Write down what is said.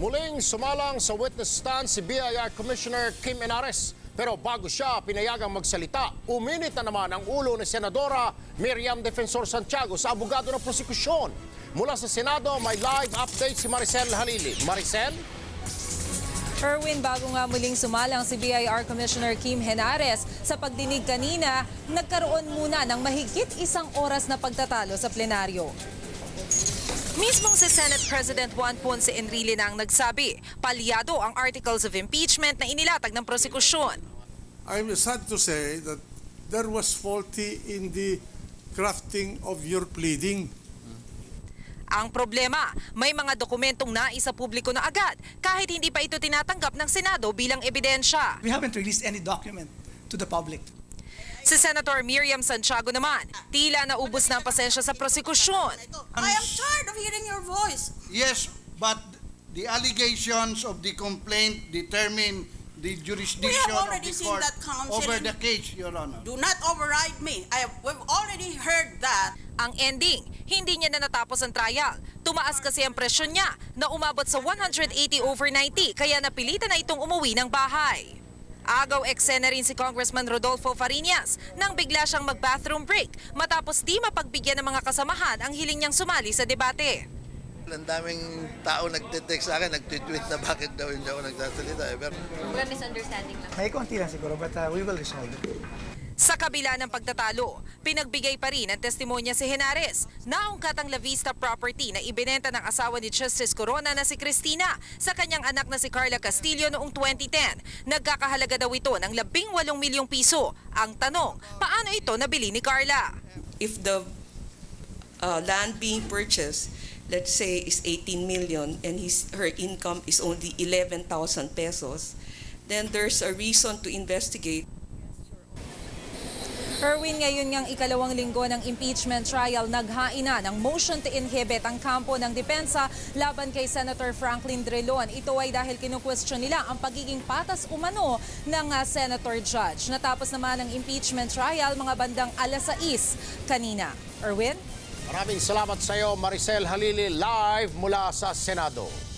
Muling sumalang sa witness stand si BIR Commissioner Kim Enares. Pero bago siya pinayagang magsalita, uminit na naman ang ulo ni Senadora Miriam Defensor Santiago sa abogado ng prosekusyon. Mula sa Senado, may live update si Maricel Halili. Maricel? Erwin, bago nga muling sumalang si BIR Commissioner Kim Henares sa pagdinig kanina, nagkaroon muna ng mahigit isang oras na pagtatalo sa plenaryo. Mismong si Senate President Juan Ponce Enrile na ang nagsabi, palyado ang articles of impeachment na inilatag ng prosekusyon. I'm sad to say that there was faulty in the crafting of your pleading. Ang problema, may mga dokumentong naisa publiko na agad kahit hindi pa ito tinatanggap ng Senado bilang ebidensya. We haven't released any document to the public. Si Senator Miriam Santiago naman, tila naubos na ang pasensya sa prosekusyon. I am tired of hearing your voice. Yes, but the allegations of the complaint determine the jurisdiction of already the seen court that, Counsel, over the case, Your Honor. Do not override me. I have, we've already heard that. Ang ending, hindi niya na natapos ang trial. Tumaas kasi ang presyon niya na umabot sa 180 over 90 kaya napilitan na itong umuwi ng bahay. Agaw eksena rin si Congressman Rodolfo Fariñas nang bigla siyang mag-bathroom break matapos di mapagbigyan ng mga kasamahan ang hiling niyang sumali sa debate. Ang daming tao nagte-text sa akin, nagtitweet na bakit daw hindi ako nagsasalita. Eh, pero Mga misunderstanding lang. May konti lang siguro, but uh, we will resolve it. Sa kabila ng pagtatalo, pinagbigay pa rin ang testimonya si Henares na ungkat ang La Vista property na ibinenta ng asawa ni Justice Corona na si Cristina sa kanyang anak na si Carla Castillo noong 2010. Nagkakahalaga daw ito ng 18 milyong piso. Ang tanong, paano ito nabili ni Carla? if the uh, land being purchased, let's say, is 18 million and his, her income is only 11,000 pesos, then there's a reason to investigate. Erwin, ngayon ngang ikalawang linggo ng impeachment trial, naghain na ng motion to inhibit ang kampo ng depensa laban kay Senator Franklin Drilon. Ito ay dahil kinukwestiyon nila ang pagiging patas umano ng ah, Senator Judge. Natapos naman ang impeachment trial mga bandang alas 6 kanina. Erwin? Maraming salamat sa iyo, Maricel Halili, live mula sa Senado.